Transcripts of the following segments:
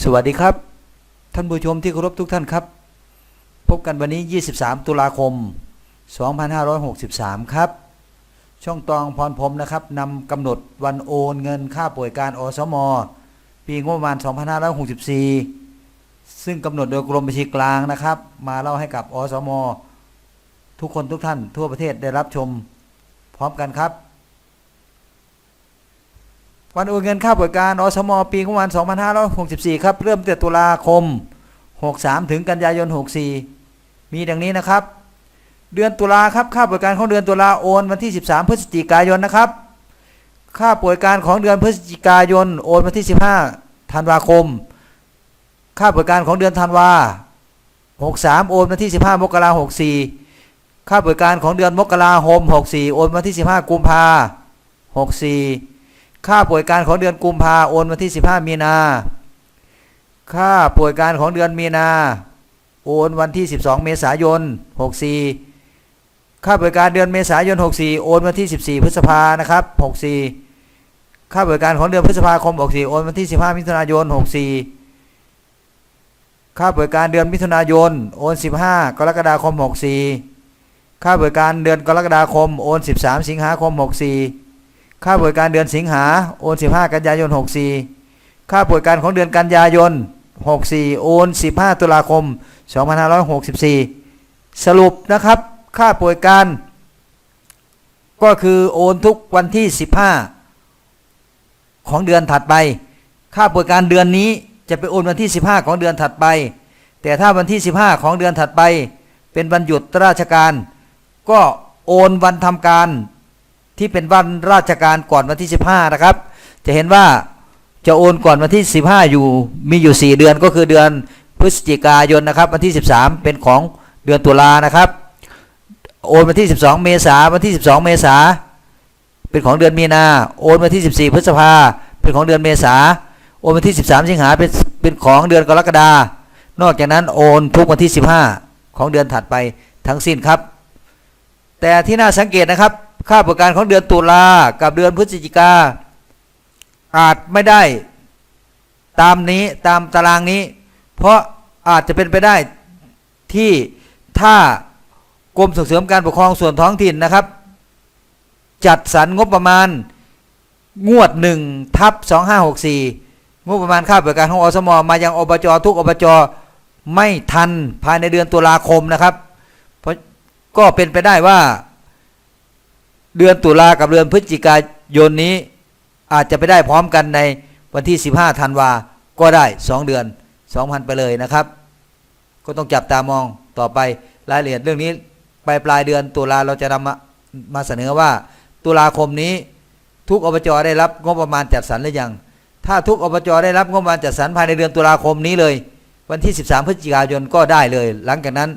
สวัสดีครับ ท่านผู้ชมที่เคารพทุกท่านครับ พบกันวันนี้ 23 ตุลาคม 2563 ครับ ช่องตองพรพรมนะครับนำกำหนดวันโอนเงินค่าป่วยการอสม ปีงบประมาณ 2564 ซึ่งกำหนดโดยกรมบัญชีกลางนะครับ มาเล่าให้กับอสม ทุกคนทุกท่านทั่วประเทศได้รับชม พร้อมกันครับ วันโอนเงินค่าบริการอสมปีงบประมาณ2564 ครับ เริ่มตั้งแต่ตุลาคม 63 ถึงกันยายน 64 มีดังนี้นะครับ เดือนตุลาครับค่าบริการของเดือนตุลาโอนวันที่ 13 พฤศจิกายนนะครับ ค่าบริการของเดือนพฤศจิกายนโอนวันที่ 15 ธันวาคม ค่าบริการของเดือนธันวา 63 โอนวันที่ 15 มกราคม 64 ค่าบริการของเดือนมกราคม 64 โอนวันที่ 15 กุมภา64 ค่าป่วยการของเดือนกุมภาโอนวันที่ 15 มีนา ค่าป่วยการของเดือนมีนา โอนวันที่ 12 เมษายน 64 ค่าบริการเดือนเมษายน 64 โอนวันที่ 14 พฤษภานะครับ 64 ค่าบริการของเดือนพฤษภาคม 64 โอนวันที่ 15 มิถุนายน 64 ค่าบริการเดือนมิถุนายน โอน 15 กรกฎาคม 64 ค่าบริการเดือนกรกฎาคม โอน 13 สิงหาคม 64 ค่าบริการเดือนสิงหาโอน15 กันยายน 64 ค่าบริการของเดือนกันยายน 64 โอน 15 ตุลาคม 2564 สรุปนะครับ ค่าบริการ ก็คือโอนทุกวันที่ 15 ของเดือนถัดไป ค่าบริการเดือนนี้จะไปโอนวันที่ 15 ของเดือนถัดไป แต่ถ้าวันที่ 15 ของเดือนถัดไป เป็นวันหยุดราชการ ก็โอนวันทำการ ที่เป็นวันราชการก่อนวันที่ 15 นะครับ จะเห็นว่าจะโอนก่อนวันที่ 15 อยู่มีอยู่ 4 เดือนก็คือเดือนพฤศจิกายนนะครับ วันที่ 13 เป็นของเดือนตุลานะครับ โอนวันที่ 12 เมษาวันที่ 12 เมษาเป็นของเดือนมีนาโอนวันที่ 14 พฤษภาเป็นของเดือนเมษาโอนวันที่ 13 สิงหาเป็นเป็นของเดือนกรกฎานอกจากนั้นโอนทุกวันที่ 15 ของเดือนถัดไปทั้งสิ้นครับ แต่ที่น่าสังเกตนะครับ ค่าบริการของเดือนตุลากับเดือนพฤศจิกา อาจไม่ได้ ตามนี้ตามตารางนี้ เพราะอาจจะเป็นไปได้ที่ถ้ากรมส่งเสริมการปกครองส่วนท้องถิ่นนะครับ จัดสรรงบประมาณงวดหนึ่งทับ2564งบประมาณค่าบริการของอสมมายังอบจทุกอบจไม่ทันภายในเดือนตุลาคมนะครับ เพราะก็เป็นไปได้ว่า เดือนตุลากับเดือนพฤศจิกายนนี้อาจจะไปได้พร้อมกันในวันที่ 15ธันวาก็ได้ 2 เดือน 2,000 ไปเลยนะครับ ก็ต้องจับตามองต่อไปรายละเอียดเรื่องนี้ปลายปลายเดือนตุลาเราจะนำมามาเสนอว่า ตุลาคมนี้ทุกอบจได้รับงบประมาณจัดสรรหรือยัง ถ้าทุกอบจได้รับงบประมาณจัดสรรภายในเดือนตุลาคมนี้เลย วันที่ 13 พฤศจิกายนก็ได้เลย หลังจากนั้น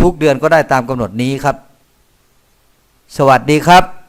ทุกเดือนก็ได้ตามกำหนดนี้ครับ สวัสดีครับ